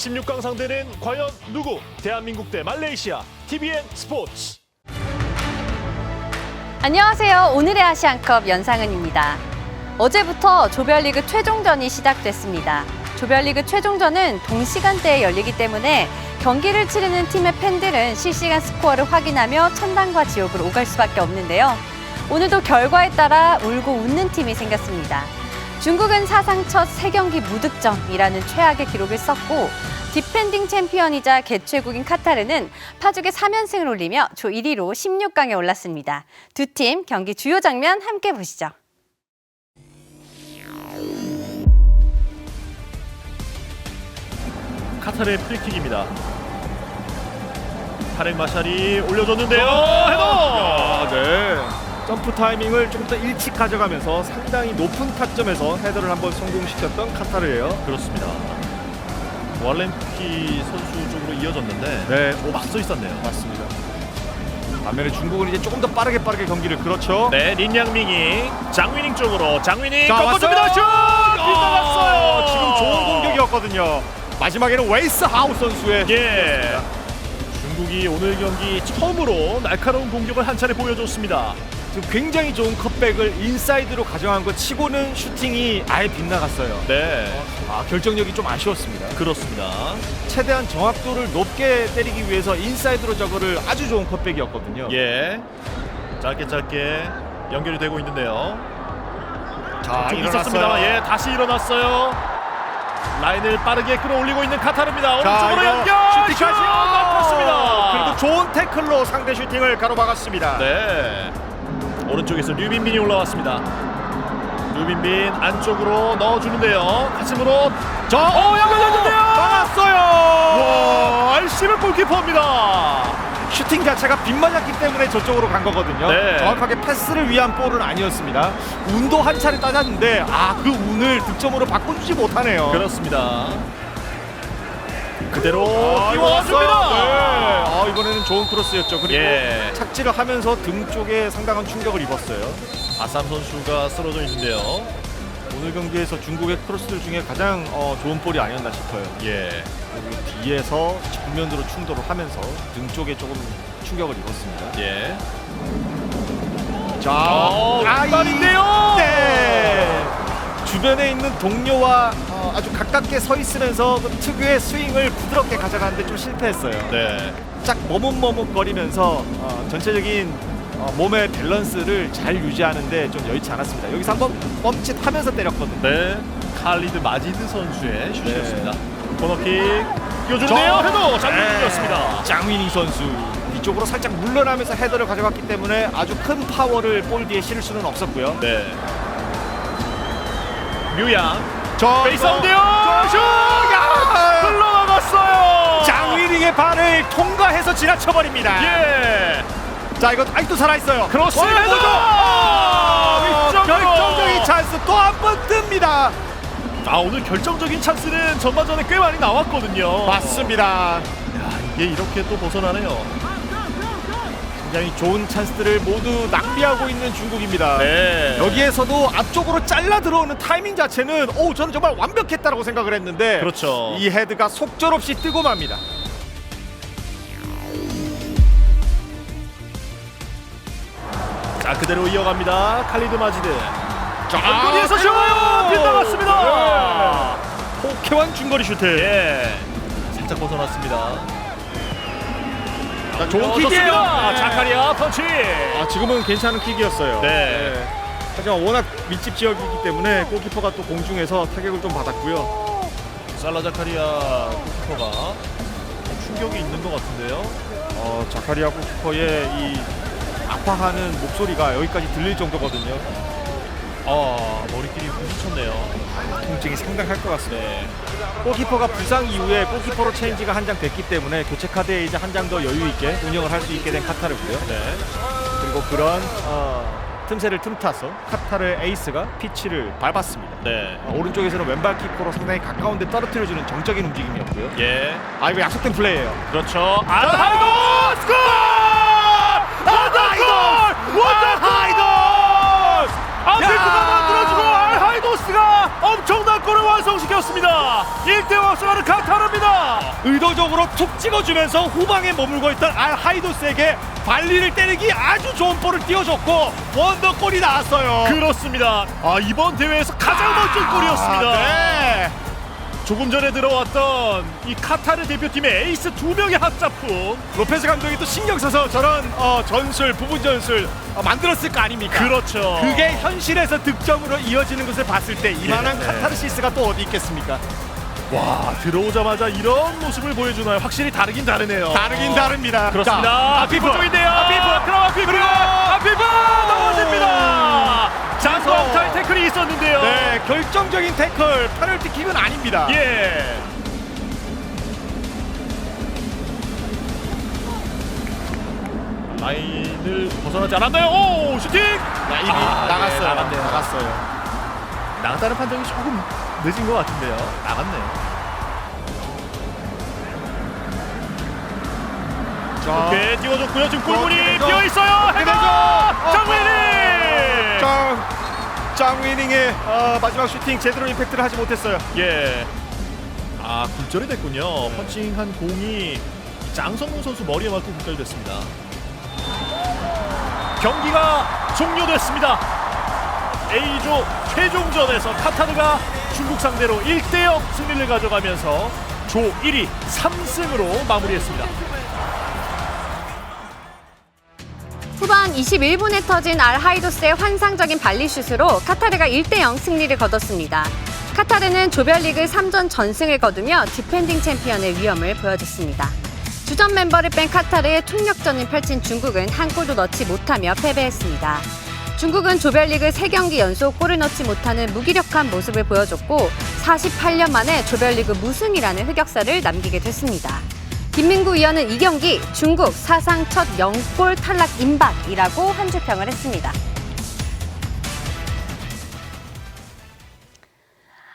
16강 상대는 과연 누구? 대한민국 대 말레이시아 TVN 스포츠. 안녕하세요. 오늘의 아시안컵 연상은입니다. 어제부터 조별리그 최종전이 시작됐습니다. 조별리그 최종전은 동시간대에 열리기 때문에 경기를 치르는 팀의 팬들은 실시간 스코어를 확인하며 천당과 지옥으로 오갈 수밖에 없는데요. 오늘도 결과에 따라 울고 웃는 팀이 생겼습니다. 중국은 사상 첫 세경기 무득점이라는 최악의 기록을 썼고 디펜딩 챔피언이자 개최국인 카타르는 파죽의 3연승을 올리며 조 1위로 16강에 올랐습니다. 두 팀 경기 주요 장면 함께 보시죠. 카타르의 프리킥입니다. 타렉 마샬이 올려줬는데요. 헤더! 아, 네. 점프 타이밍을 좀 더 일찍 가져가면서 상당히 높은 타점에서 헤더를 한번 성공시켰던 카타르예요. 그렇습니다. 왈렌키 선수 쪽으로 이어졌는데 네, 오, 맞서 있었네요. 맞습니다. 반면에 중국은 이제 조금 더 빠르게 빠르게 경기를 그렇죠. 네, 린양밍이 장위닝 쪽으로 장위닝 자, 꺾어줍니다. 슛! 왔어요. 빗나갔어요. 지금 좋은 공격이었거든요. 마지막에는 웨이스 하우 선수의 예. 중국이 오늘 경기 처음으로 날카로운 공격을 한 차례 보여줬습니다. 지금 굉장히 좋은 컷백을 인사이드로 가져간 것 치고는 슈팅이 아예 빗나갔어요. 네, 아, 결정력이 좀 아쉬웠습니다. 그렇습니다. 최대한 정확도를 높게 때리기 위해서 인사이드로 저거를 아주 좋은 컷백이었거든요. 예. 짧게 짧게 연결이 되고 있는데요. 자, 좀 있었습니다. 예, 다시 일어났어요. 라인을 빠르게 끌어올리고 있는 카타르입니다. 오른쪽으로 연결. 슈팅까지 슛! 막혔습니다. 그래도 좋은 태클로 상대 슈팅을 가로막았습니다. 네. 오른쪽에서 류빈빈이 올라왔습니다. 류빈빈 안쪽으로 넣어주는데요. 가슴으로 저 어, 연결됐는데요. 막았어요. 와, 알심의 골키퍼입니다. 슈팅 자체가 빗맞았기 때문에 저쪽으로 간 거거든요. 네. 정확하게 패스를 위한 볼은 아니었습니다. 운도 한 차례 따졌는데 아 그 운을 득점으로 바꿔주지 못하네요. 그렇습니다. 그대로 아, 띄워줍니다. 네. 아, 이번에는 좋은 크로스였죠. 그리고 예. 착지를 하면서 등 쪽에 상당한 충격을 입었어요. 아삼 선수가 쓰러져 있는데요. 오늘 경기에서 중국의 크로스들 중에 가장 어, 좋은 볼이 아니었나 싶어요. 예. 그리고 뒤에서 정면으로 충돌을 하면서 등 쪽에 조금 충격을 입었습니다. 예. 자, 어, 왼발인데요. 네. 주변에 있는 동료와 어, 아주 가깝게 서 있으면서 그 특유의 스윙을 부드럽게 가져가는데 좀 실패했어요. 네. 짝 머뭇머뭇 거리면서 어, 전체적인 어, 몸의 밸런스를 잘 유지하는데 좀 여의치 않았습니다. 여기서 한번 멈칫하면서 때렸거든요. 네. 칼리드 마지드 선수의 슛이었습니다. 네. 코너킥 띄워주는데요. 헤더 장면이었습니다. 네. 장윈이 선수 뒤쪽으로 살짝 물러나면서 헤더를 가져갔기 때문에 아주 큰 파워를 볼 뒤에 실을 수는 없었고요. 네. 류양 저 베이스인데요. 슛! 야! 흘러나갔어요. 장위링의 발을 통과해서 지나쳐버립니다. 예. 자 이거 아직도 살아있어요. 크로스 어, 헤더! 아, 윗점으로! 결정적인 찬스 또 한 번 뜹니다. 아 오늘 결정적인 찬스는 전반전에 꽤 많이 나왔거든요. 맞습니다. 야, 이게 이렇게 또 벗어나네요. 굉장히 좋은 찬스들을 모두 낭비하고 있는 중국입니다. 네. 여기에서도 앞쪽으로 잘라 들어오는 타이밍 자체는 오 저는 정말 완벽했다라고 생각을 했는데 그렇죠. 이 헤드가 속절없이 뜨고 맙니다. 자 그대로 이어갑니다. 칼리드 마지드. 자, 거리에서 슛! 때려요! 빗나갔습니다. 네. 호쾌한 중거리 슈팅. 예. 살짝 벗어났습니다. 자, 좋은. 킥이에요. 네. 자카리아 펀치. 아 지금은 괜찮은 킥이었어요. 네. 하지만 워낙 밑집 지역이기 때문에 골키퍼가 또 공중에서 타격을 좀 받았고요. 살라 자카리아 골키퍼가 충격이 있는 것 같은데요. 어, 자카리아 골키퍼의 이 아파하는 목소리가 여기까지 들릴 정도거든요. 아 머리끼리 부딪혔네요. 통증이 상당할 것 같습니다. 네. 골키퍼가 부상 이후에 골키퍼로 체인지가 한 장 됐기 때문에 교체 카드에 이제 한 장 더 여유 있게 운영을 할 수 있게 된 카타르고요. 네. 그리고 그런 어, 틈새를 틈타서 카타르의 에이스가 피치를 밟았습니다. 네. 어, 오른쪽에서는 왼발 킥으로 상당히 가까운데 떨어뜨려주는 정적인 움직임이었고요. 예. 아 이거 약속된 플레이예요. 그렇죠. 안하이도 스콜! 원더골! 원더골! 아틀티가 만들어주고 알하이도스가 엄청난 골을 완성시켰습니다. 1대5 앞서가는 카타르입니다. 의도적으로 툭 찍어주면서 후방에 머물고 있던 알 하이도스에게 발리를 때리기 아주 좋은 볼을 띄워줬고 원더골이 나왔어요. 그렇습니다. 아 이번 대회에서 가장 멋진 골이었습니다. 네. 조금 전에 들어왔던 이 카타르 대표팀의 에이스 두 명의 합작품. 로페즈 감독이 또 신경 써서 저런 어, 전술 부분 전술 어, 만들었을 거 아닙니까? 그렇죠. 그게 현실에서 득점으로 이어지는 것을 봤을 때 이만한 네. 카타르시스가 또 어디 있겠습니까? 와 들어오자마자 이런 모습을 보여주나요? 확실히 다르긴 다르네요. 다르긴 다릅니다. 그렇습니다. 자, 아피프 쪽인데요. 아피프. 그럼 아피프. 그리고 아피프 넘어집니다. 장광탈 그래서- 태클이 있었는데요. 네, 결정적인 태클, 페널티 킥은 아닙니다. 예. 라인을 벗어나지 않았나요? 오 슈팅! 야, 이미 아, 나갔어요. 네, 나갔네요. 나갔어요. 나갔다는 판정이 조금 늦은 것 같은데요. 나갔네요. 자, 오케이 띄워줬고요. 지금 골문이 되죠? 비어 있어요. 해가? 장민이. 짱, 짱 위닝의 어, 마지막 슈팅 제대로 임팩트를 하지 못했어요. 예. 아 굴절이 됐군요. 펀칭한 공이 장성문 선수 머리에 맞고 굴절이 됐습니다. 경기가 종료됐습니다. A조 최종전에서 카타르가 중국 상대로 1대0 승리를 가져가면서 조 1위 3승으로 마무리했습니다. 후반 21분에 터진 알 하이도스의 환상적인 발리슛으로 카타르가 1대0 승리를 거뒀습니다. 카타르는 조별리그 3전 전승을 거두며 디펜딩 챔피언의 위험을 보여줬습니다. 주전 멤버를 뺀 카타르의 총력전을 펼친 중국은 한 골도 넣지 못하며 패배했습니다. 중국은 조별리그 3경기 연속 골을 넣지 못하는 무기력한 모습을 보여줬고 48년 만에 조별리그 무승이라는 흑역사를 남기게 됐습니다. 김민구 위원은 이 경기 중국 사상 첫 0골 탈락 임박이라고 한 주평을 했습니다.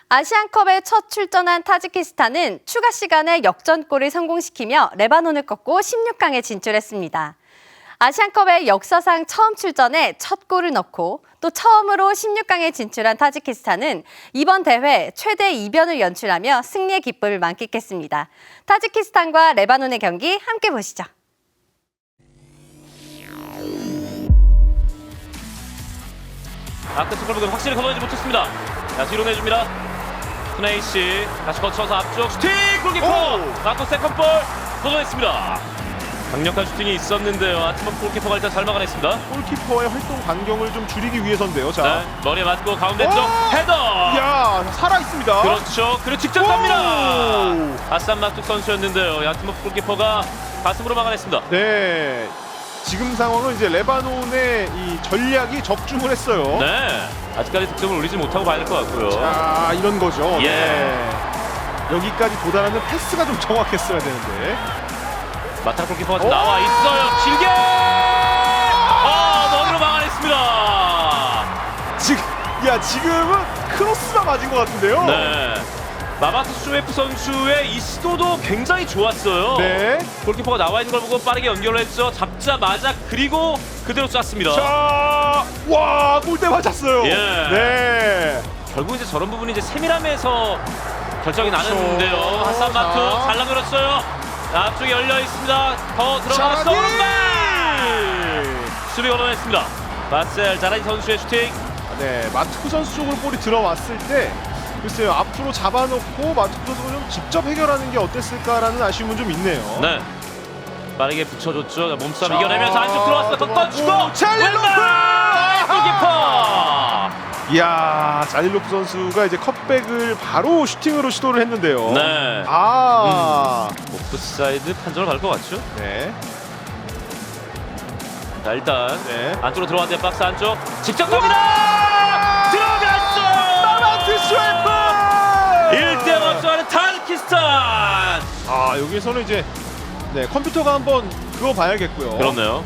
아시안컵에 첫 출전한 타지키스탄은 추가 시간에 역전골을 성공시키며 레바논을 꺾고 16강에 진출했습니다. 아시안컵에 역사상 처음 출전해 첫 골을 넣고 또 처음으로 16강에 진출한 타지키스탄은 이번 대회 최대 이변을 연출하며 승리의 기쁨을 만끽했습니다. 타지키스탄과 레바논의 경기 함께 보시죠. 아크 스컬브는 확실히 걷어내지 못했습니다. 자, 뒤로 내줍니다. 스네이 씨 다시 거쳐서 앞쪽 슈팅 골키퍼 오! 마코 세컨볼 걷어냈습니다. 강력한 슈팅이 있었는데요. 아트먼 골키퍼가 일단 잘 막아냈습니다. 골키퍼의 활동 반경을 좀 줄이기 위해서인데요. 자, 네, 머리에 맞고 가운데 쪽 오! 헤더. 야 살아 있습니다. 그렇죠. 그리고 직접 오! 갑니다. 아산 마툭 선수였는데요. 아트먼 골키퍼가 가슴으로 막아냈습니다. 네, 지금 상황은 이제 레바논의 이 전략이 적중을 했어요. 네, 아직까지 득점을 올리지 못하고 봐야 될 것 같고요. 자, 이런 거죠. 예. 네. 여기까지 도달하는 패스가 좀 정확했어야 되는데. 마타 골키퍼가 오! 나와 있어요. 길게. 아, 머리로 막아냈습니다. 지금, 야 지금은 크로스가 맞은 것 같은데요. 네. 마바트 슈웨프 선수의 이 시도도 굉장히 좋았어요. 네. 골키퍼가 나와 있는 걸 보고 빠르게 연결을 했죠. 잡자마자 그리고 그대로 쐈습니다. 자, 와 골대 맞았어요. 예. 네. 결국 이제 저런 부분이 이제 세밀함에서 결정이 그렇죠. 나는데요. 하산 자. 잘 남겨놨어요. 앞쪽에 열려 있습니다. 더 들어가서! 오른발 수비 걸어냈습니다. 마셀 자라니 선수의 슈팅. 네, 마트쿠 선수 쪽으로 볼이 들어왔을 때 글쎄요 앞으로 잡아놓고 마트쿠 선수가 좀 직접 해결하는 게 어땠을까라는 아쉬움은 좀 있네요. 네. 빠르게 붙여줬죠. 자, 몸싸움 자, 이겨내면서 안쪽 들어왔어. 오, 찰리로프! 왼발 골키퍼. 이야 자릴로프 선수가 이제 컵백을 바로 슈팅으로 시도를 했는데요. 네. 아, 오프사이드 판정을 받을 것 같죠? 네, 자 일단 네. 안쪽으로 들어왔는데 박스 안쪽 직접 갑니다. 들어갔어요. 마마트 슈에프! 1대 앞서가는 타지키스탄. 아 여기서는 이제 네 컴퓨터가 한번 그거 봐야겠고요. 그렇네요.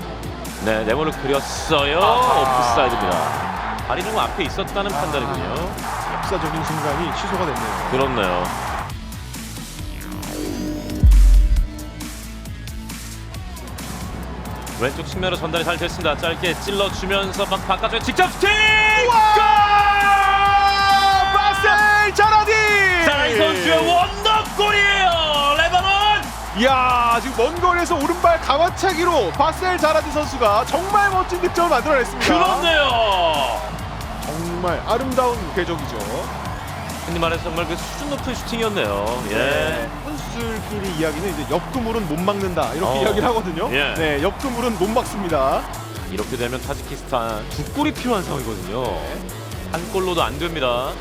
네 네모를 그렸어요. 아하. 오프사이드입니다. 발이 좀 앞에 있었다는 판단이군요. 역사적인 순간이 취소가 됐네요. 그렇네요. 왼쪽 측면으로 전달이 잘 됐습니다. 짧게 찔러주면서 막 바깥쪽에 직접 슈팅! 아, 바셀 자라디! 자이 선수의 원더골이에요. 레바논 이야 지금 먼 거리에서 오른발 가마차기로 바셀 자라드 선수가 정말 멋진 득점을 만들어냈습니다. 그렇네요. 정말 아름다운 궤적이죠. 흔히 말해서 정말 그 수준 높은 슈팅이었네요. 예. 선수들끼리 이야기는 이제 옆그물은 못 막는다 이렇게 어. 이야기를 하거든요. 예. 네, 옆그물은 못 막습니다. 이렇게 되면 타지키스탄 두 골이 필요한 상황이거든요. 한 골로도 안 됩니다.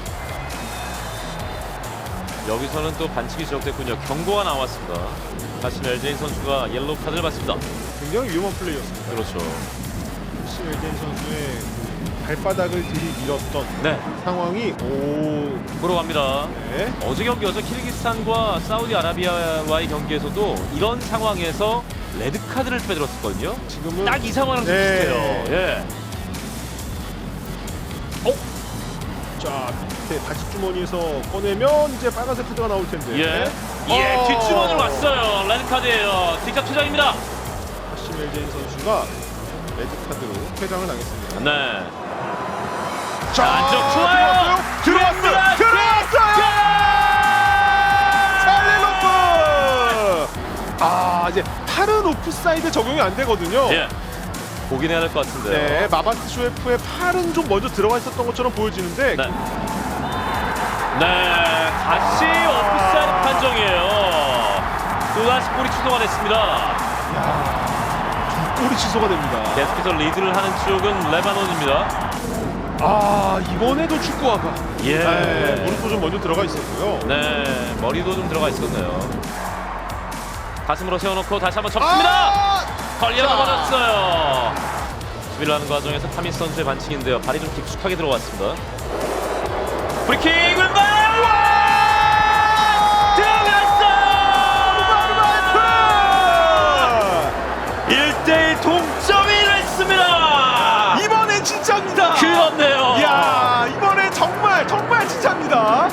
여기서는 또 반칙이 지적됐군요. 경고가 나왔습니다. 다시 엘제인 선수가 옐로우 카드를 받습니다. 굉장히 위험한 플레이였습니다. 그렇죠. 시웰덴 선수의 그 발바닥을 들이밀었던 네, 상황이 오 보러 갑니다. 네. 어제 경기여서 키르기스탄과 사우디아라비아와의 경기에서도 이런 상황에서 레드 카드를 빼들었었거든요. 지금은 딱 이 상황이랑 좀 네. 비슷해요. 예. 자 밑에 바지 주머니에서 꺼내면 이제 빨간색 카드가 나올 텐데. 예. 예, 어. 뒷주머니로 왔어요. 레드 카드예요. 뒷cap 퇴장입니다. 시멜제인 선수가 레드 카드로 퇴장을 당했습니다. 네. 자, 안쪽 좋아요. 들어왔어요. 들어왔어요. 들어왔어요. 찰리로프. 아 이제 팔은 오프사이드 적용이 안 되거든요. 예. 보긴 해야 될 것 같은데요. 네, 마바트 쇼에프의 팔은 좀 먼저 들어가 있었던 것처럼 보여지는데 네. 네, 다시 오프사이드 판정이에요. 또다시 골이 취소가 됐습니다. 골이 취소가 됩니다. 계속해서 리드를 하는 쪽은 레바논입니다. 아 이번에도 축구화가 예. 네, 무릎도 좀 먼저 들어가 있었고요. 네, 머리도 좀 들어가 있었네요. 가슴으로 세워놓고 다시 한번 접습니다. 아! 걸려가 자. 버렸어요. 수비를 하는 과정에서 타미스 선수의 반칙인데요. 발이 좀 깊숙하게 들어왔습니다. 프리킥 왼발! 들어갔어! 1대1 동 진짜입니다. 그렇네요. 이야 이번엔 정말 정말 진짜입니다.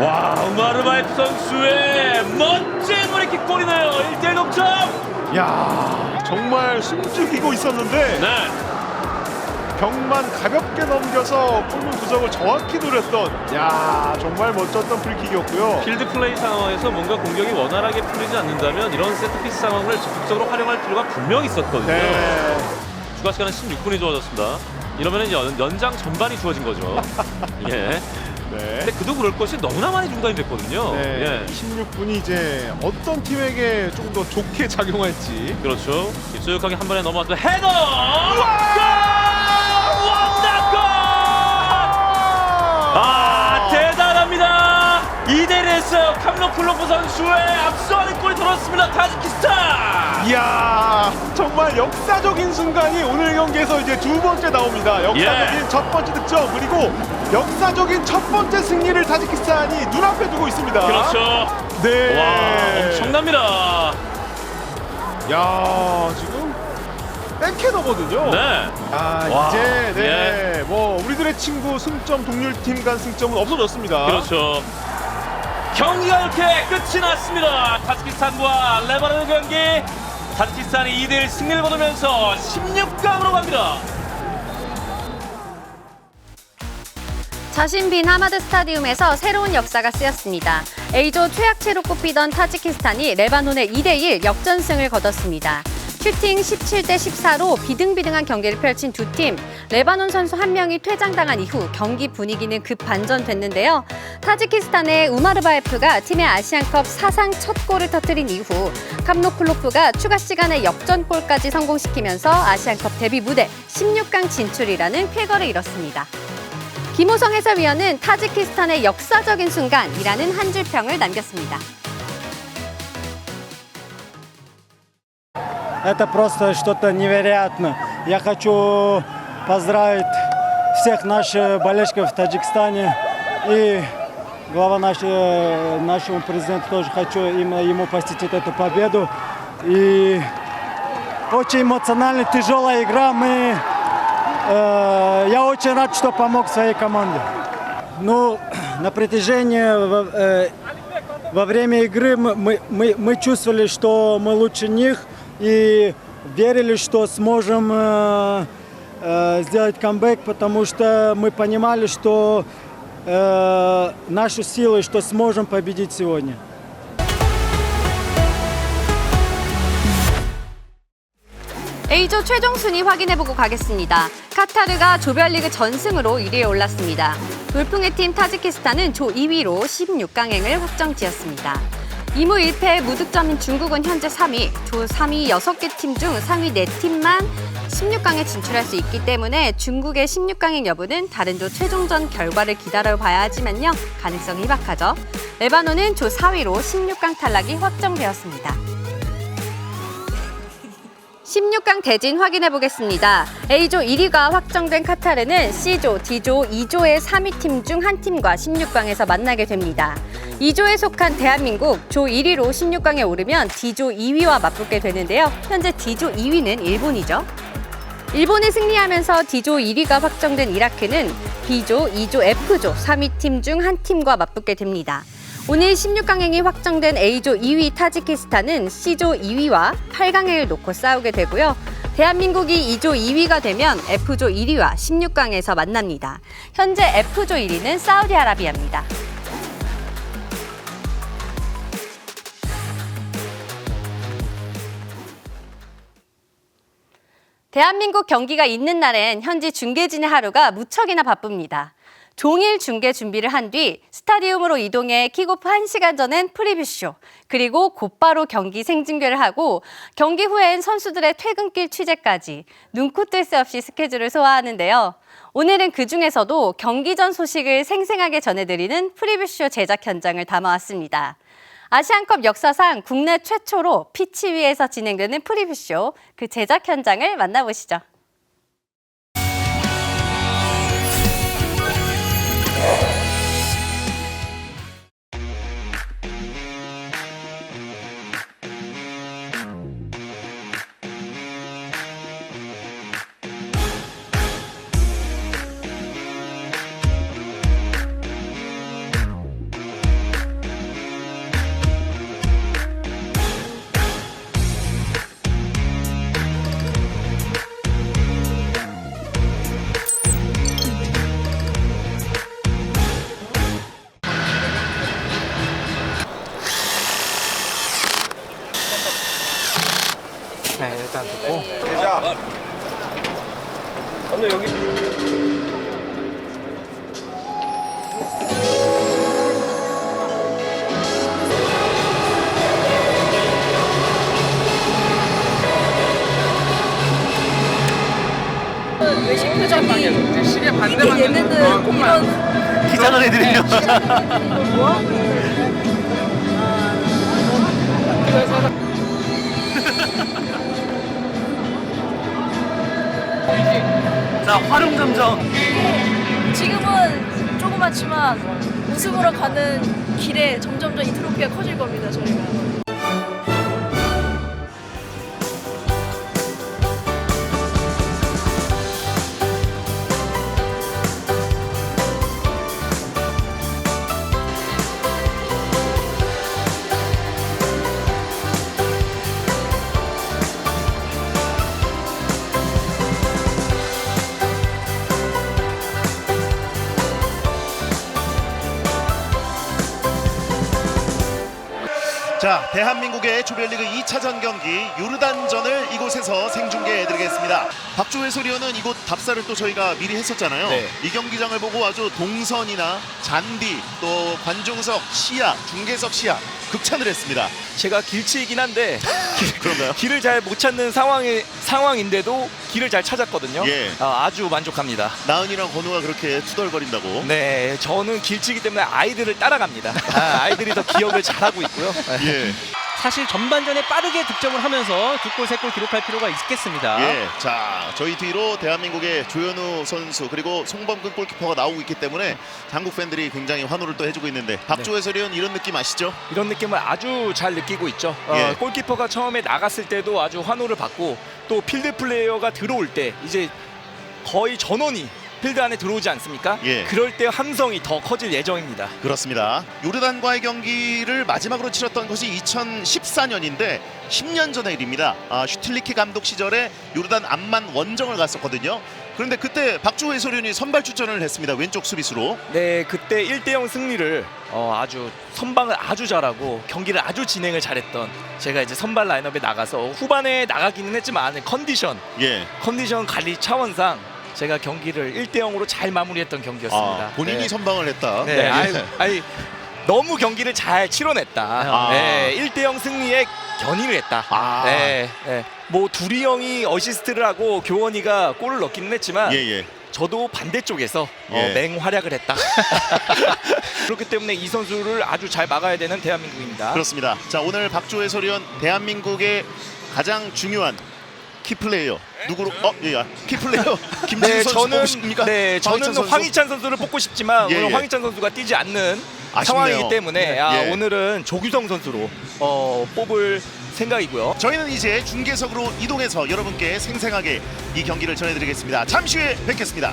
와, 우마르바이프 선수의 멋진 프리킥 골이네요. 1대1 동점. 야 정말 숨죽이고 있었는데 네. 벽만 가볍게 넘겨서 골문 구석을 정확히 노렸던 야 정말 멋졌던 프리킥이었고요. 필드 플레이 상황에서 뭔가 공격이 원활하게 풀리지 않는다면 이런 세트피스 상황을 적극적으로 활용할 필요가 분명히 있었거든요. 네. 추가 시간은 16분이 주어졌습니다. 이러면 연, 연장 전반이 주어진 거죠. 예. 네. 근데 그도 그럴 것이 너무나 많이 중단이 됐거든요. 네. 예. 16분이 이제 어떤 팀에게 좀더 좋게 작용할지. 그렇죠. 깊숙하게 한 번에 넘어왔던 헤더! 원더골! 했어요. 캄로클로프 선수의 앞서가는 골이 들어왔습니다. 타지키스탄! 이야 정말 역사적인 순간이 오늘 경기에서 이제 두 번째 나옵니다. 역사적인 예. 첫 번째 득점 그리고 역사적인 첫 번째 승리를 타지키스탄이 눈앞에 두고 있습니다. 그렇죠. 네. 와, 엄청납니다. 야 지금 백헤더거든요. 네. 아 와, 이제 네. 뭐 우리들의 친구 승점 동률팀 간 승점은 없어졌습니다. 그렇죠. 경기가 이렇게 끝이 났습니다. 타지키스탄과 레바논 경기. 타지키스탄이 2대1 승리를 거두면서 16강으로 갑니다. 자신 빈 하마드 스타디움에서 새로운 역사가 쓰였습니다. A조 최약체로 꼽히던 타지키스탄이 레바논의 2대1 역전승을 거뒀습니다. 슈팅 17대 14로 비등비등한 경기를 펼친 두 팀. 레바논 선수 한 명이 퇴장당한 이후 경기 분위기는 급 반전됐는데요. 타지키스탄의 우마르바예프가 팀의 아시안컵 사상 첫 골을 터뜨린 이후 캄노클로프가 추가 시간에 역전골까지 성공시키면서 아시안컵 데뷔 무대 16강 진출이라는 쾌거를 이뤘습니다. 김호성 해설위원은 타지키스탄의 역사적인 순간이라는 한 줄 평을 남겼습니다. Это просто что-то невероятно. Я хочу поздравить всех наших болельщиков в Таджикистане и глава наш, э, нашему президенту тоже хочу именно ему посетить эту победу. И очень эмоционально, тяжелая игра. Мы, э, я очень рад, что помог своей команде. Ну, на протяжении э, во время игры мы, мы, мы чувствовали, что мы лучше них и верили, что сможем э, э, сделать камбэк, потому что мы понимали, что э, нашу силу и что сможем победить сегодня. A조 최종 순위 확인해보고 가겠습니다. 카타르가 조별리그 전승으로 1위에 올랐습니다. 돌풍의 팀 타지키스탄은 조 2위로 16강행을 확정지었습니다. 2무 1패 무득점인 중국은 현재 3위, 조 3위 6개 팀 중 상위 4팀만 16강에 진출할 수 있기 때문에 중국의 16강행 여부는 다른 조 최종전 결과를 기다려봐야 하지만요. 가능성이 희박하죠. 레바논은 조 4위로 16강 탈락이 확정되었습니다. 16강 대진 확인해 보겠습니다. A조 1위가 확정된 카타르는 C조, D조, 2조의 3위 팀 중 한 팀과 16강에서 만나게 됩니다. 2조에 속한 대한민국 조 1위로 16강에 오르면 D조 2위와 맞붙게 되는데요. 현재 D조 2위는 일본이죠. 일본이 승리하면서 D조 1위가 확정된 이라크는 B조, 2조, F조 3위 팀 중 한 팀과 맞붙게 됩니다. 오늘 16강행이 확정된 A조 2위 타지키스탄은 C조 2위와 8강행을 놓고 싸우게 되고요. 대한민국이 2조 2위가 되면 F조 1위와 16강에서 만납니다. 현재 F조 1위는 사우디아라비아입니다. 대한민국 경기가 있는 날엔 현지 중계진의 하루가 무척이나 바쁩니다. 종일 중계 준비를 한 뒤 스타디움으로 이동해 킥오프 1시간 전엔 프리뷰쇼, 그리고 곧바로 경기 생중계를 하고 경기 후엔 선수들의 퇴근길 취재까지 눈코 뜰 새 없이 스케줄을 소화하는데요. 오늘은 그 중에서도 경기 전 소식을 생생하게 전해드리는 프리뷰쇼 제작 현장을 담아왔습니다. 아시안컵 역사상 국내 최초로 피치 위에서 진행되는 프리뷰쇼 그 제작 현장을 만나보시죠. 외식 표정이 얘네는 이런 기자는 애들이요. 뭐? 하고 있 는 자, 활용점정. 지금은 조그맣지만 우승으로 가는 길에 점점점 이 트로피가 커질 겁니다 저희가 대한민국의 조별리그 2차전 경기 요르단전을 이곳에서 생중계해드리겠습니다. 박주 해설위원은 이곳 답사를 또 저희가 미리 했었잖아요. 네. 이 경기장을 보고 아주 동선이나 잔디 또 관중석 시야, 중계석 시야 극찬을 했습니다. 제가 길치이긴 한데 그런가요? 길을 잘 못 찾는 상황이 상황인데도 길을 잘 찾았거든요. 예. 아, 주 만족합니다. 나은이랑 건우가 그렇게 투덜거린다고. 네, 저는 길치기 때문에 아이들을 따라갑니다. 아, 아이들이 더 기억을 잘하고 있고요. 예. 사실 전반전에 빠르게 득점을 하면서 두 골, 세 골 기록할 필요가 있겠습니다. 예, 자 저희 뒤로 대한민국의 조현우 선수 그리고 송범근 골키퍼가 나오고 있기 때문에 한국 팬들이 굉장히 환호를 또 해주고 있는데 박조 네. 해설위원 이런 느낌 아시죠? 이런 느낌을 아주 잘 느끼고 있죠. 어, 예. 골키퍼가 처음에 나갔을 때도 아주 환호를 받고 또 필드 플레이어가 들어올 때 이제 거의 전원이 필드 안에 들어오지 않습니까? 예. 그럴 때 함성이 더 커질 예정입니다. 그렇습니다. 요르단과의 경기를 마지막으로 치렀던 것이 2014년인데 10년 전의 일입니다. 아, 슈틸리케 감독 시절에 요르단 암만 원정을 갔었거든요. 그런데 그때 박주호 해설위원이 선발 출전을 했습니다. 왼쪽 수비수로. 네, 그때 1대0 승리를 어, 아주 선방을 아주 잘하고 경기를 아주 진행을 잘했던 제가 이제 선발 라인업에 나가서 후반에 나가기는 했지만 컨디션, 예. 컨디션 관리 차원상 제가 경기를 1대 0으로 잘 마무리했던 경기였습니다. 아, 본인이 네. 선방을 했다. 네, 예. 아이, 아이, 너무 경기를 잘 치러냈다. 아. 네, 1대 0 승리에 견인을 했다. 아. 네, 네. 뭐 두리 형이 어시스트를 하고 교원이가 골을 넣기는 했지만 예, 예. 저도 반대쪽에서 예. 어, 맹활약을 했다. 그렇기 때문에 이 선수를 아주 잘 막아야 되는 대한민국입니다. 그렇습니다. 자, 오늘 박주호 해설위원 대한민국의 가장 중요한 키플레이어 누구로? 어, 예, 아, 키플레이어 김진수 네, 선수 저는 뽑으십니까? 네, 저는 황희찬 선수? 황희찬 선수를 뽑고 싶지만 예, 오늘 예. 황희찬 선수가 뛰지 않는 아쉽네요. 상황이기 때문에 아, 예. 오늘은 조규성 선수로 어, 뽑을 생각이고요. 저희는 이제 중계석으로 이동해서 여러분께 생생하게 이 경기를 전해드리겠습니다. 잠시 후에 뵙겠습니다.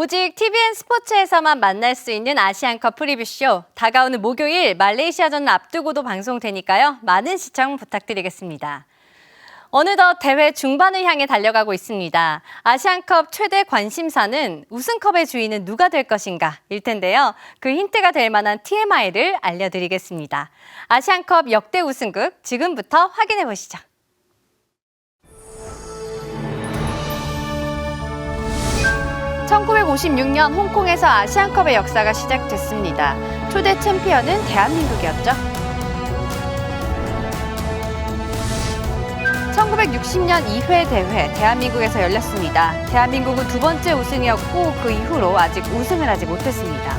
오직 TVN 스포츠에서만 만날 수 있는 아시안컵 프리뷰쇼. 다가오는 목요일 말레이시아전을 앞두고도 방송되니까요. 많은 시청 부탁드리겠습니다. 어느덧 대회 중반을 향해 달려가고 있습니다. 아시안컵 최대 관심사는 우승컵의 주인은 누가 될 것인가 일 텐데요. 그 힌트가 될 만한 TMI를 알려드리겠습니다. 아시안컵 역대 우승국 지금부터 확인해 보시죠. (1956년) 홍콩에서 아시안컵의 역사가 시작됐습니다. 초대 챔피언은 대한민국이었죠. 1960년 2회 대회 대한민국에서 열렸습니다. 대한민국은 두 번째 우승이었고 그 이후로 아직 우승을 하지 못했습니다.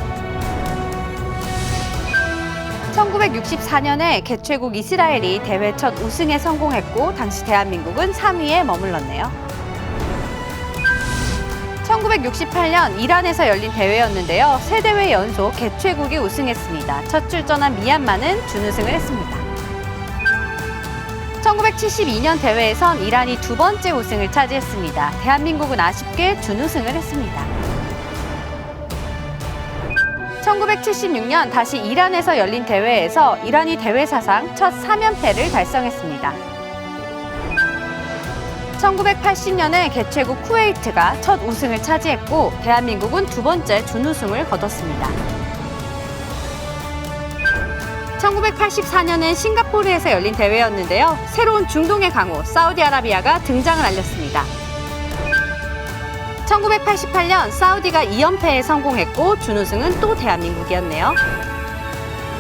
1964년에 개최국 이스라엘이 대회 첫 우승에 성공했고 당시 대한민국은 3위에 머물렀네요. 1968년 이란에서 열린 대회였는데요. 세 대회 연속 개최국이 우승했습니다. 첫 출전한 미얀마는 준우승을 했습니다. 1972년 대회에선 이란이 두 번째 우승을 차지했습니다. 대한민국은 아쉽게 준우승을 했습니다. 1976년 다시 이란에서 열린 대회에서 이란이 대회 사상 첫 3연패를 달성했습니다. 1980년에 개최국 쿠웨이트가 첫 우승을 차지했고 대한민국은 두 번째 준우승을 거뒀습니다. 1984년엔 싱가포르에서 열린 대회였는데요. 새로운 중동의 강호 사우디아라비아가 등장을 알렸습니다. 1988년 사우디가 2연패에 성공했고 준우승은 또 대한민국이었네요.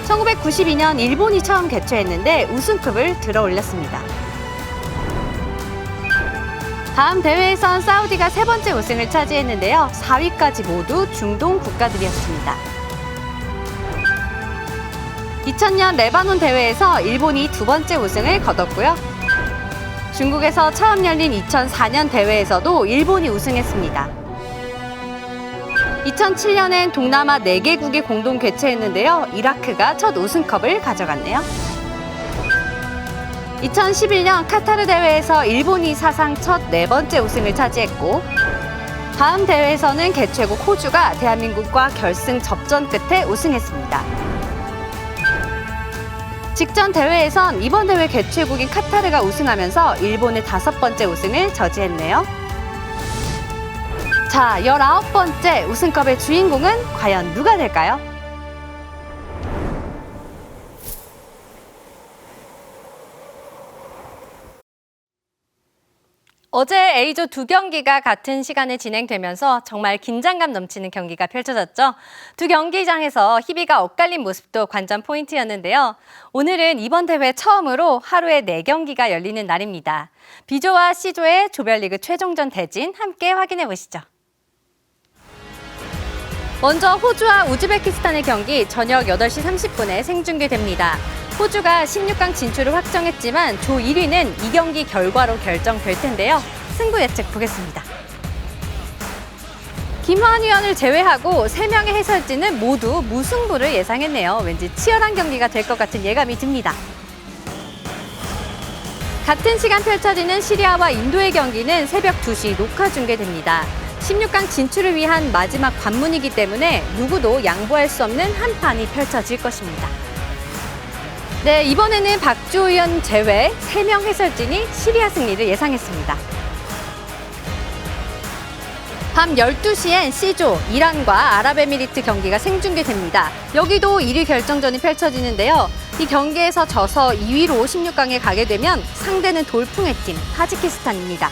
1992년 일본이 처음 개최했는데 우승컵을 들어 올렸습니다. 다음 대회에선 사우디가 세 번째 우승을 차지했는데요. 4위까지 모두 중동 국가들이었습니다. 2000년 레바논 대회에서 일본이 두 번째 우승을 거뒀고요. 중국에서 처음 열린 2004년 대회에서도 일본이 우승했습니다. 2007년엔 동남아 4개국이 공동 개최했는데요. 이라크가 첫 우승컵을 가져갔네요. 2011년 카타르 대회에서 일본이 사상 첫 네 번째 우승을 차지했고 다음 대회에서는 개최국 호주가 대한민국과 결승 접전 끝에 우승했습니다. 직전 대회에선 이번 대회 개최국인 카타르가 우승하면서 일본의 다섯 번째 우승을 저지했네요. 자, 19번째 우승컵의 주인공은 과연 누가 될까요? 어제 A조 두 경기가 같은 시간에 진행되면서 정말 긴장감 넘치는 경기가 펼쳐졌죠. 두 경기장에서 희비가 엇갈린 모습도 관전 포인트였는데요. 오늘은 이번 대회 처음으로 하루에 네 경기가 열리는 날입니다. B조와 C조의 조별리그 최종전 대진 함께 확인해 보시죠. 먼저 호주와 우즈베키스탄의 경기 저녁 8시 30분에 생중계됩니다. 호주가 16강 진출을 확정했지만 조 1위는 이 경기 결과로 결정될 텐데요. 승부 예측 보겠습니다. 김환 위원을 제외하고 3명의 해설진은 모두 무승부를 예상했네요. 왠지 치열한 경기가 될 것 같은 예감이 듭니다. 같은 시간 펼쳐지는 시리아와 인도의 경기는 새벽 2시 녹화 중계됩니다. 16강 진출을 위한 마지막 관문이기 때문에 누구도 양보할 수 없는 한 판이 펼쳐질 것입니다. 네, 이번에는 박주현 제외 3명 해설진이 시리아 승리를 예상했습니다. 밤 12시엔 C조 이란과 아랍에미리트 경기가 생중계됩니다. 여기도 1위 결정전이 펼쳐지는데요. 이 경기에서 져서 2위로 16강에 가게 되면 상대는 돌풍의 팀 타지키스탄입니다.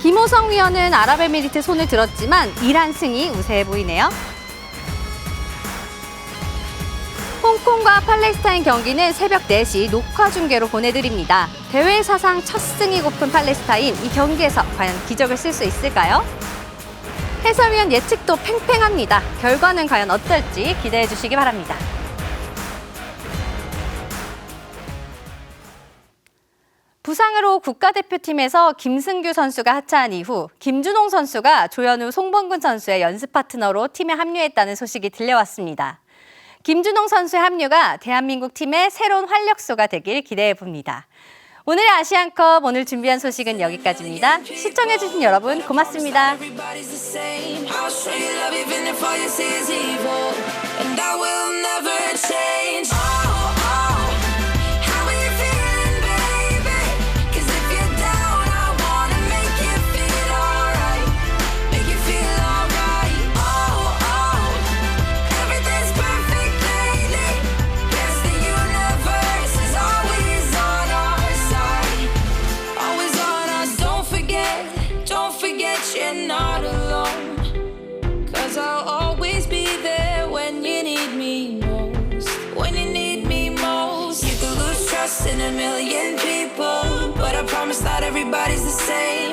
김호성 위원은 아랍에미리트 손을 들었지만 이란 승이 우세해 보이네요. 홍콩과 팔레스타인 경기는 새벽 4시 녹화 중계로 보내드립니다. 대회 사상 첫 승이 고픈 팔레스타인 이 경기에서 과연 기적을 쓸 수 있을까요? 해설위원 예측도 팽팽합니다. 결과는 과연 어떨지 기대해 주시기 바랍니다. 부상으로 국가대표팀에서 김승규 선수가 하차한 이후 김준홍 선수가 조현우, 송범근 선수의 연습 파트너로 팀에 합류했다는 소식이 들려왔습니다. 김준홍 선수의 합류가 대한민국 팀의 새로운 활력소가 되길 기대해 봅니다. 오늘의 아시안컵 오늘 준비한 소식은 여기까지입니다. 시청해주신 여러분 고맙습니다. Everybody's Everybody's the same.